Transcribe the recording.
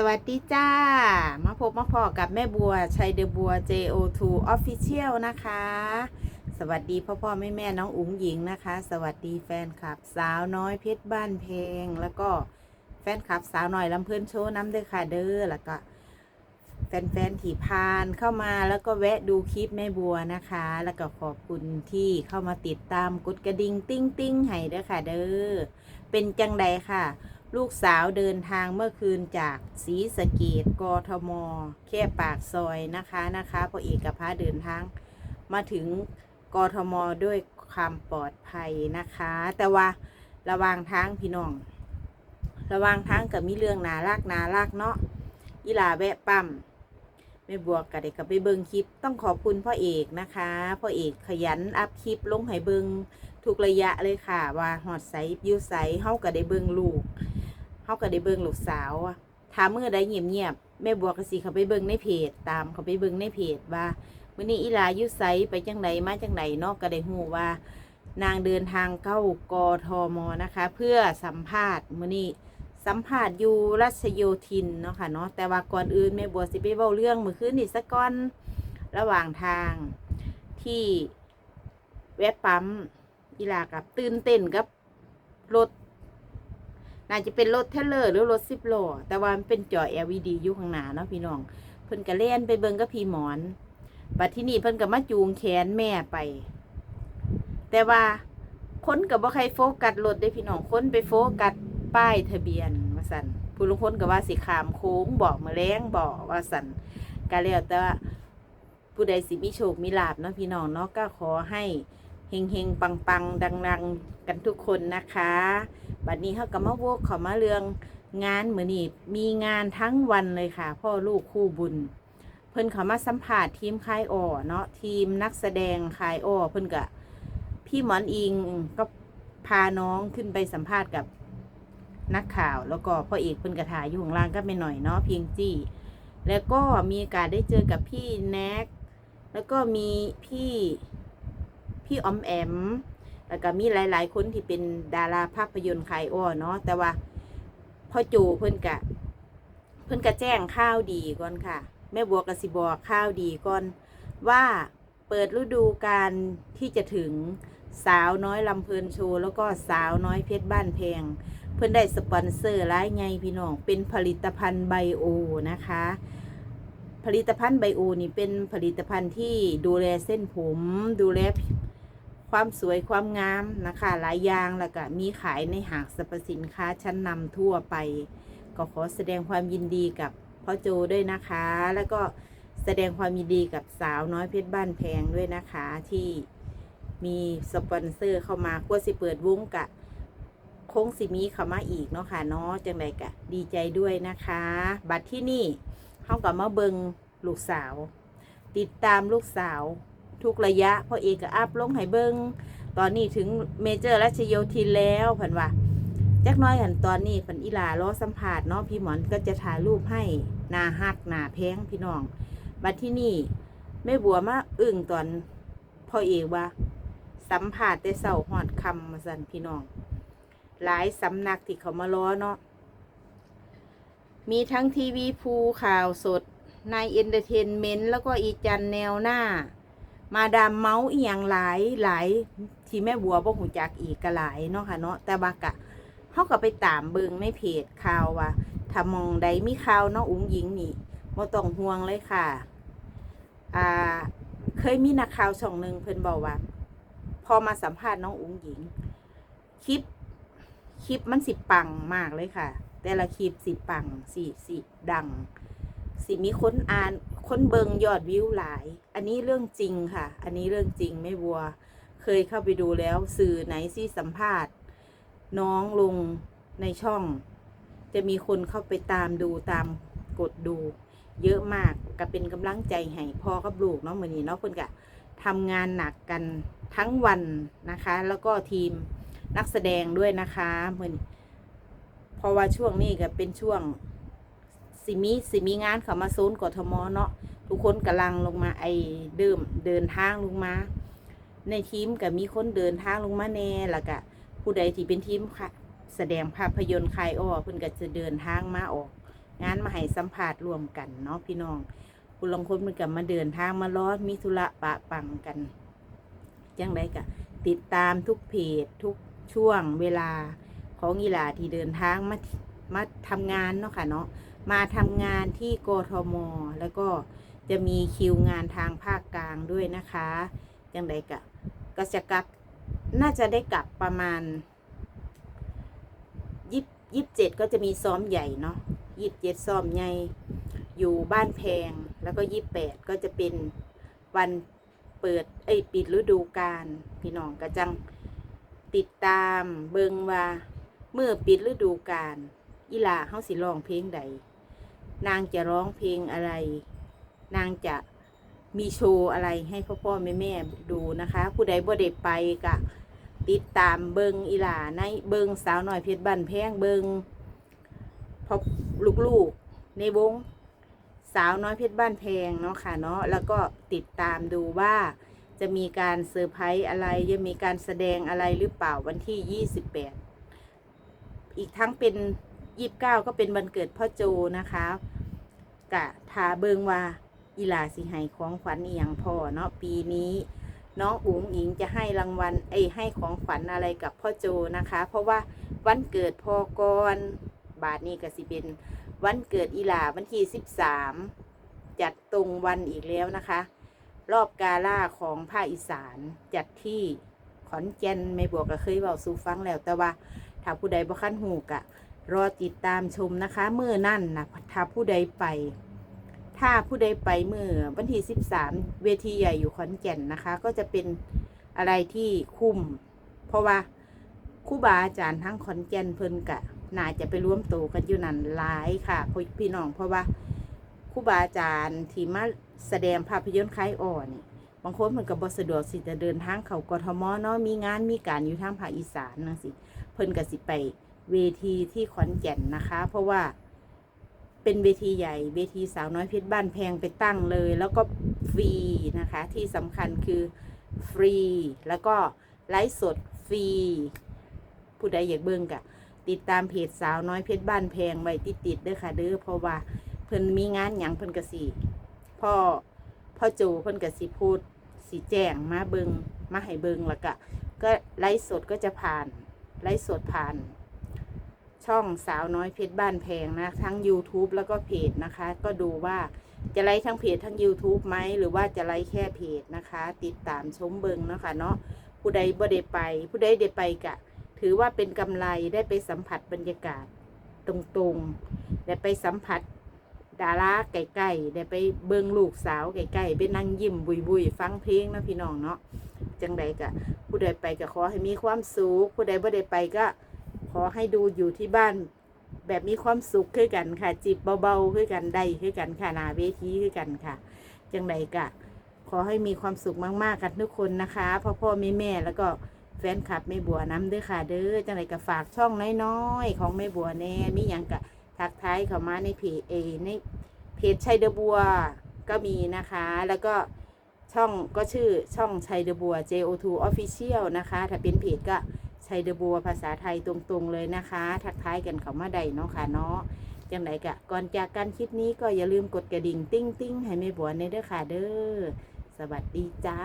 สวัสดีจ้า มาพบมาพอกับแม่บัวชัยเดอบัว JO2 Official นะคะ สวัสดีพ่อพ่อแม่แม่น้องอุ๋งหญิงนะคะ สวัสดีแฟนคลับสาวน้อยเพชรบ้านเพลง แล้วก็แฟนคลับสาวน้อยลำเพื่อนโชว์น้ำเด้อค่ะเด้อแล้วก็ แฟนๆที่พานเข้ามาแล้วก็แวะดูคลิปแม่บัวนะคะ แล้วก็ขอบคุณที่เข้ามาติดตามกดกระดิ่งติ้งติ้งให้เด้อค่ะ เด้อเป็นจังใดค่ะ ลูกสาวเดินทางเมื่อคืนจากศรีสะเกดกทม แค่ปากซอยนะคะนะคะพอเอกพาเดินทาง มาถึงกทมด้วยความปลอดภัยนะคะ แต่ว่าระวางทางพี่น้อง ระวางทางกับมีเรื่องนาลากนาลากเนาะอีลาแวะปั๊ม ไม่บวกกับเด็กกับไปเบิงคลิปต้องขอบคุณพ่อเอกนะคะพ่อเอกขยันอัพคลิปลงให้เบิงทุกระยะเลยค่ะ ว่าหอดใสยูใสเฮาก็ได้เบิงลูกเขาก็ได้เบิ่งลูกสาวอะถามเมื่อใดเงียบเงียบๆแม่บัวก็สิเขาไปเบิ่งในเพจ ตามเขาไปเบิ่งในเพจว่ามื้อนี้อีลายู่ไสไปจังไดมาจังไดเนาะก็ได้ฮู้ว่า นางเดินทางเข้ากทมนะคะ เพื่อสัมภาษณ์มื้อนี้ สัมภาษณ์อยู่รัชโยธินเนาะค่ะเนาะแต่ว่าก่อนอื่นแม่บัวสิไปเว้าเรื่องมือคืนนี่ซะก่อนระหว่างทางที่แวะปั๊มอีลากับตื่นเต้นกับรถน่าจะเป็นรถเทเลอร์หรือรถสิบล้อแต่ว่ามันเป็นจอ LED อยู่ข้างหน้าเนาะพี่น้องเพิ่นก็เล่นไปเบิงกับพี่หมอนบัดที่นี่เพิ่นก็มาจูงแขนแม่ไป แต่ว่าคนกับบ่ใครโฟกัสรถได้พี่น้องคนไปโฟกัส ป้ายทะเบียนว่าสันผู้ลางคนก็ว่าสิขามโค้งบอกมาแรงบอกว่าสันก็แล้วแต่ว่าผู้ใดสิมีโชคมีลาบเนาะพี่น้องเนาะก็ขอให้เฮงเฮงปังปังๆดังๆกันทุกคนนะคะบัดนี้เขาก็มาโวกขามาเรื่องงานเหมือนนี่มีงานทั้งวันเลยค่ะ พ่อลูกคู่บุญ เพิ่นเขามาสัมผัสทีมคายอ่อเนาะทีมนักแสดงคายอ่อเพิ่นก็พี่หมอนอิงก็พาน้องขึ้นไปสัมภาษณ์กับ นักข่าวแล้วก็พ่อเอกเพิ่นกระถายอยู่ข้างล่างก็ไม่หน่อยเนาะเพียงจี้ แล้วก็มีโอกาสได้เจอกับพี่แน็กแล้วก็มีพี่พี่อมแอม แล้วก็มีหลาย ๆ คนที่เป็นดาราภาพยนตร์ขายอ้อเนาะแต่ว่าพ่อจูเพิ่นกะ เพิ่นกะแจ้งข้าวดีก่อนค่ะ แม่บัวกสิบอกข้าวดีก่อนว่าเปิดฤดูการที่จะถึงสาวน้อยลำเพลินโชว์แล้วก็สาวน้อยเพชรบ้านแพง เพิ่อนได้สปอนเซอร์ร้ายไงพี่น้อง เป็นผลิตภัณฑ์ไบโอนะคะ ผลิตภัณฑ์ไบโอนี่เป็นผลิตภัณฑ์ที่ดูแลเส้นผม ดูแลความสวยความงามนะคะ หลายอย่างแล้วก็มีขายในห้างสรรพสินค้าชั้นนำทั่วไป ก็ขอแสดงความยินดีกับพ่อโจด้วยนะคะ แล้วก็แสดงความยินดีกับสาวน้อยเพชรบ้านแพงด้วยนะคะที่มีสปอนเซอร์เข้ามากว่าสิเปิดวงกะ คงสิมีเข้ามาอีกเนาะค่ะเนาะจังไรกะดีใจด้วยนะคะ บัตรที่นี่เขากับมาเบิงลูกสาว ติดตามลูกสาว ทุกระยะพ่อเอกก็อัพลงให้เบิงตอนนี้ถึงเมเจอร์รัชโยธินแล้วผันว่าจักหน้อยหันตอนนี้ผันอีลารอสัมผัสเนาะพี่หมอนก็จะถ่ายรูปให้หนาหักหนาแพงพี่น้อง บัดที่นี่แม่บัวมาอึ้งตอนพ่อเอกว่า สัมผัสแต่เสาหอดคำมาสันพี่น้อง หลายสำนักที่เขามาล้อเนาะมีทั้งทีวีภูข่าวสดนายเอนเตอร์เทนเมนต์แล้วก็อีจันแนวหน้า มาดามเมาส์อีหยังหลายหลายที่แม่บัวบ่หูจักอีกก็หลายเนาะค่ะเนาะแต่บักอะเขาก็ไปตามเบิงในเพจข่าวว่าถ้ามองใดมีข่าวเนาะอุ้งยิงนี่บ่ต้องห่วงเลยค่ะ อ่า เคยมีนักข่าวช่องหนึ่งเพิ่นบอกว่า พอมาสัมภาษณ์น้องอุ้งหญิง คลิป คลิปมันสิปังมากเลยค่ะ แต่ละคลิปสิปังสิสิดัง สิมีคนอ่านคนเบิงยอดวิวหลาย อันนี้เรื่องจริงค่ะ อันนี้เรื่องจริงไม่บัว เคยเข้าไปดูแล้วสื่อไหนที่สัมภาษณ์ น้องลงในช่อง จะมีคนเข้าไปตามดูตามกดดู เยอะมากก็เป็นกำลังใจให้พ่อกับลูกเนาะมือนี้เนาะเพิ่นกะทำงานหนักกันทั้งวันนะคะ แล้วก็ทีม นักแสดงด้วยนะคะมือนเพราะว่าช่วงนี้ก็เป็นช่วงสิมีสิมีงานเขามาโซนกทมเนาะทุกคนกำลังลงมาไอเดิมเดินทางลงมา ในทีมก็มีคนเดินทางลงมาแน่แล้วก็ผู้ใดที่เป็นทีมค่ะแสดงภาพยนตร์คายอ้อเพิ่นก็จะเดินทางมาออก งานมาให้สัมภาษณ์รวมกันเนาะพี่น้องคุณลองคนมันกับมาเดินทางมาล้อมีธุระปะปังกันจังไดกะติดตามทุกเพจทุก ช่วงเวลาของอีหลาที่เดินทางมามาทำงานเนาะค่ะเนาะมาทำงานที่กทม แล้วก็จะมีคิวงานทางภาคกลางด้วยนะคะจังไดกะก็จะกลับน่าจะได้กลับประมาณยี่ยี่สิบเจ็ดก็จะมีซ้อมใหญ่เนาะยี่สิบเจ็ดซ้อมใหญ่อยู่บ้านแพงแล้วก็ยี่สิบแปดก็จะเป็นวันเปิดเอ้ยปิดฤดูกาลพี่น้องก็จัง ติดตามเบิงว่าเมื่อปิดฤดูกาลอีลาเฮาสิร้องเพลงใด นางจะร้องเพลงอะไร นางจะมีโชว์อะไรให้พ่อพ่อแม่แม่ดูนะคะ ผู้ใดบ่ได้ไปก็ติดตามเบิงอีลาในเบิงสาวหน่อยเพชรบันแพงเบิงพอลูกๆในวงสาวน้อยเพชรบ้านแพงเนาะค่ะเนาะแล้วก็ติดตามดูว่า จะมีการเซอร์ไพรส์อะไร จะมีการแสดงอะไรหรือเปล่าวันที่ 28 อีกทั้งเป็น 29 ก็เป็นวันเกิดพ่อโจนะคะกะทาเบิงว่าอีลาสิให้ของขวัญอียงพ่อเนาะปีนี้น้องอุ๋งอิงจะให้รางวัลเอ้ให้ของขวัญอะไรกับพ่อโจนะคะ เพราะว่าวันเกิดพ่อก่อนบาทนี้ก็สิเป็นวันเกิดอีลาวันที่ 13 จัดตรงวันอีกแล้วนะคะ รอบกาล่าของภาคอีสานจัดที่ขอนแก่นไม่บวกก็เคยเบาสู่ฟังแล้วแต่ว่าถ้าผู้ใดบ่คันหูกะ รอติดตามชมนะคะเมื่อนั่นนะถ้าผู้ใดไป ถ้าผู้ใดไปเมื่อวันที่13 เวทีใหญ่อยู่ขอนแก่นนะคะ ก็จะเป็นอะไรที่คุ้ม เพราะว่าครูบาอาจารย์ทั้งขอนแก่นเพิ่นกะ น่าจะไปร่วมโตกันอยู่นั่นหลายค่ะพี่น้องเพราะว่า ครูบาอาจารย์ที่มาแสดงภาพยนตร์คล้ายอ่อนนี่บางคนเพิ่นก็บ่สะดวกสิจะเดินทางเข้ากทมเนาะมีงานมีการอยู่ทางภาคอีสานจังซี่เพิ่นก็สิไปเวทีที่ขอนแก่นนะคะ เพราะว่าเป็นเวทีใหญ่เวทีสาวน้อยเพชรบ้านแพงไปตั้งเลย แล้วก็ฟรีนะคะ ที่สำคัญคือฟรี แล้วก็ไลฟ์สดฟรีผู้ใดอยากเบิ่งกะติดตามเพจสาวน้อยเพชรบ้านแพงไว้ติดติดๆเด้อค่ะเด้อเพราะว่า เพิ่นมีงานหยังเพิ่นกสิพ่อพ่อโจเพิ่นกสิพูดสีแจ้งมาเบิงมาให้เบิงแล้วก็ก็ไลฟ์สดก็จะผ่านไลฟ์สดผ่าน ช่องสาวน้อยเพชรบ้านแพงนะ ทั้ง YouTube แล้วก็เพจนะคะ ก็ดูว่าจะไลฟ์ทั้งเพจทั้ง YouTube ไหมหรือว่าจะไลฟ์แค่เพจนะคะ ติดตามชมเบิงเนาะคะเนาะผู้ใดบ่ได้ไป ผู้ใดได้ไปกะ ถือว่าเป็นกำไรได้ไปสัมผัสบรรยากาศตรงๆได้ไปสัมผัส ดาราไก่ๆได้ไปเบิงลูกสาวไก่ๆไปนั่งยิ้มบุยๆฟังเพลงนะพี่น้องเนาะจังใดกะผู้ใดไปก็ขอให้มีความสุขผู้ใดบ่ได้ไปก็ขอให้ดูอยู่ที่บ้าน แบบมีความสุขคือกันค่ะ จิบเบาๆคือกันได้คือกันค่ะนาเวทีคือกันค่ะ จังใดกะขอให้มีความสุขมากๆกันทุกคนนะคะพ่อพ่อแม่แม่แล้วก็แฟนคลับแม่บัวน้ำด้อค่ะเด้อจังไรก็ฝากช่องน้อยๆของแม่บัวแน่มีหยังกะ ทักทายเข้ามาในเพจเอในเพจชัยเดบัวก็มีนะคะ แล้วก็ช่องก็ชื่อช่องชัยเดบัว JO2 Official นะคะ ถ้าเป็นเพจก็ชัยเดบัวภาษาไทยตรงๆเลยนะคะ ทักทายกันเข้ามาได้เนาะค่ะเนาะจังไรกะก่อนจากกันคลิปนี้ก็อย่าลืมกดกระดิ่งติ้งติ้งๆให้แม่บัวในเด้อค่ะเด้อสวัสดีจ้า